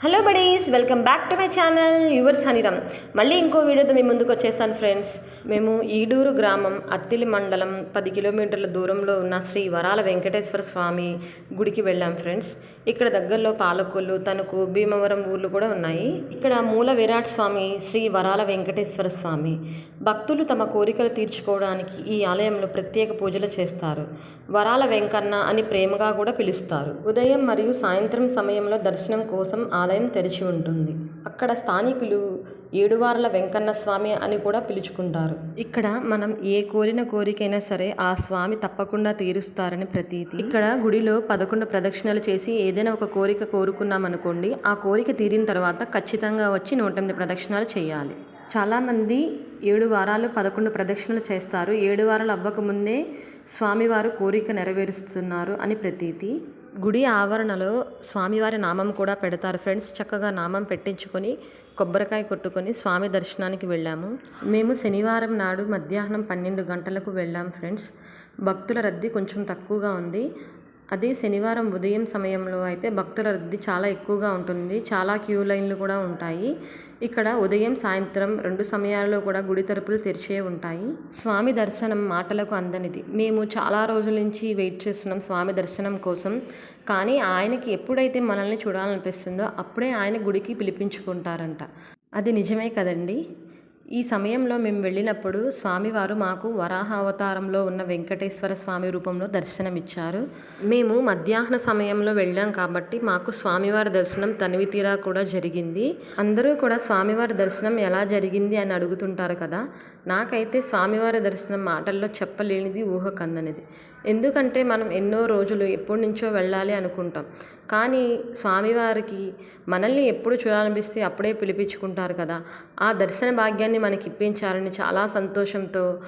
Hello buddies welcome back to my channel yours Haniram మళ్ళీ ఇంకో వీడియోతో మీ ముందుకు వచ్చేసాను ఫ్రెండ్స్ మేము ఈడూరు గ్రామం అత్తిలి మండలం పది కిలోమీటర్ల దూరంలో ఉన్న శ్రీ వరాల వెంకటేశ్వర స్వామి గుడికి వెళ్ళాం ఫ్రెండ్స్ ఇక్కడ దగ్గరలో పాలకొల్లు తణుకు భీమవరం ఊర్లు కూడా ఉన్నాయి. ఇక్కడ మూల విరాట్ స్వామి శ్రీ వరాల వెంకటేశ్వర స్వామి. భక్తులు తమ కోరికలు తీర్చుకోవడానికి ఈ ఆలయంలో ప్రత్యేక పూజలు చేస్తారు. వరాల వెంకన్న అని ప్రేమగా కూడా పిలుస్తారు. ఉదయం మరియు సాయంత్రం సమయంలో దర్శనం కోసం ఆలయం తెరిచి ఉంటుంది. అక్కడ స్థానికులు ఏడువారల వెంకన్న స్వామి అని కూడా పిలుచుకుంటారు. ఇక్కడ మనం ఏ కోరిన కోరికైనా సరే ఆ స్వామి తప్పకుండా తీరుస్తారని ప్రతీతి. ఇక్కడ గుడిలో పదకొండు ప్రదక్షిణలు చేసి ఏదైనా ఒక కోరిక కోరుకున్నాం అనుకోండి ఆ కోరిక తీరిన తర్వాత ఖచ్చితంగా వచ్చి నూట ఎనిమిది ప్రదక్షిణాలు చేయాలి. చాలామంది ఏడు వారాలు పదకొండు ప్రదక్షిణలు చేస్తారు. ఏడు వారాలు అవ్వకముందే స్వామివారు కోరిక నెరవేరుస్తున్నారు అని ప్రతీతి. గుడి ఆవరణలో స్వామివారి నామం కూడా పెడతారు ఫ్రెండ్స్. చక్కగా నామం పెట్టించుకొని కొబ్బరికాయ కొట్టుకొని స్వామి దర్శనానికి వెళ్ళాము. మేము శనివారం నాడు మధ్యాహ్నం పన్నెండు గంటలకు వెళ్ళాం ఫ్రెండ్స్. భక్తుల రద్దీ కొంచెం తక్కువగా ఉంది. అదే శనివారం ఉదయం సమయంలో అయితే భక్తుల రద్దీ చాలా ఎక్కువగా ఉంటుంది. చాలా క్యూ లైన్లు కూడా ఉంటాయి. ఇక్కడ ఉదయం సాయంత్రం రెండు సమయాల్లో కూడా గుడి తలుపులు తెరిచే ఉంటాయి. స్వామి దర్శనం మాటలకు అందనిది. మేము చాలా రోజుల నుంచి వెయిట్ చేస్తున్నాం స్వామి దర్శనం కోసం. కానీ ఆయనకి ఎప్పుడైతే మనల్ని చూడాలనిపిస్తుందో అప్పుడే ఆయన గుడికి పిలిపించుకుంటారంట. అది నిజమే కదండి? ఈ సమయంలో మేము వెళ్ళినప్పుడు స్వామివారు మాకు వరాహ అవతారంలో ఉన్న వెంకటేశ్వర స్వామి రూపంలో దర్శనమిచ్చారు. మేము మధ్యాహ్న సమయంలో వెళ్ళాం కాబట్టి మాకు స్వామివారి దర్శనం తనివి తీరా కూడా జరిగింది. అందరూ కూడా స్వామివారి దర్శనం ఎలా జరిగింది అని అడుగుతుంటారు కదా నాకైతే స్వామివారి దర్శనం మాటల్లో చెప్పలేనిది ఊహ కందనిది ఎందుకంటే మనం ఎన్నో రోజులు ఎప్పటి నుంచో వెళ్ళాలి అనుకుంటాం. కానీ స్వామివారికి మనల్ని ఎప్పుడు చూడాలనిపిస్తే అప్పుడే పిలిపించుకుంటారు కదా. ఆ దర్శన భాగ్యాన్ని మనకి ఇప్పించారని చాలా సంతోషంతో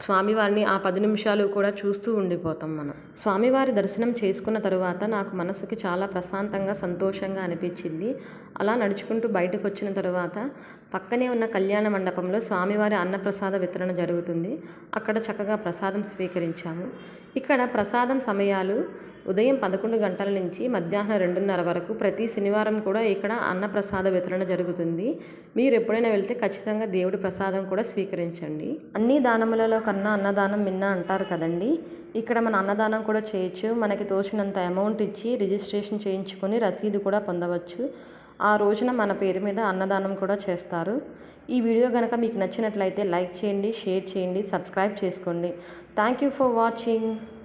స్వామివారిని ఆ పది నిమిషాలు కూడా చూస్తూ ఉండిపోతాం మనం. స్వామివారి దర్శనం చేసుకున్న తరువాత నాకు మనసుకి చాలా ప్రశాంతంగా సంతోషంగా అనిపించింది. అలా నడుచుకుంటూ బయటకు వచ్చిన తరువాత పక్కనే ఉన్న కళ్యాణ మండపంలో స్వామివారి అన్నప్రసాద వితరణ జరుగుతుంది. అక్కడ చక్కగా ప్రసాదం స్వీకరించాము. ఇక్కడ ప్రసాదం సమయాలు ఉదయం పదకొండు గంటల నుంచి మధ్యాహ్నం రెండున్నర వరకు ప్రతి శనివారం కూడా ఇక్కడ అన్నప్రసాద వితరణ జరుగుతుంది. మీరు ఎప్పుడైనా వెళ్తే ఖచ్చితంగా దేవుడి ప్రసాదం కూడా స్వీకరించండి. అన్ని దానములలో కన్నా అన్నదానం మిన్న అంటారు కదండి. ఇక్కడ మన అన్నదానం కూడా చేయొచ్చు. మనకి తోచినంత అమౌంట్ ఇచ్చి రిజిస్ట్రేషన్ చేయించుకొని రసీదు కూడా పొందవచ్చు. ఆ రోజున మన పేరు మీద అన్నదానం కూడా చేస్తారు. ఈ వీడియో కనుక మీకు నచ్చినట్లయితే లైక్ చేయండి షేర్ చేయండి సబ్స్క్రైబ్ చేసుకోండి. Thank you for watching.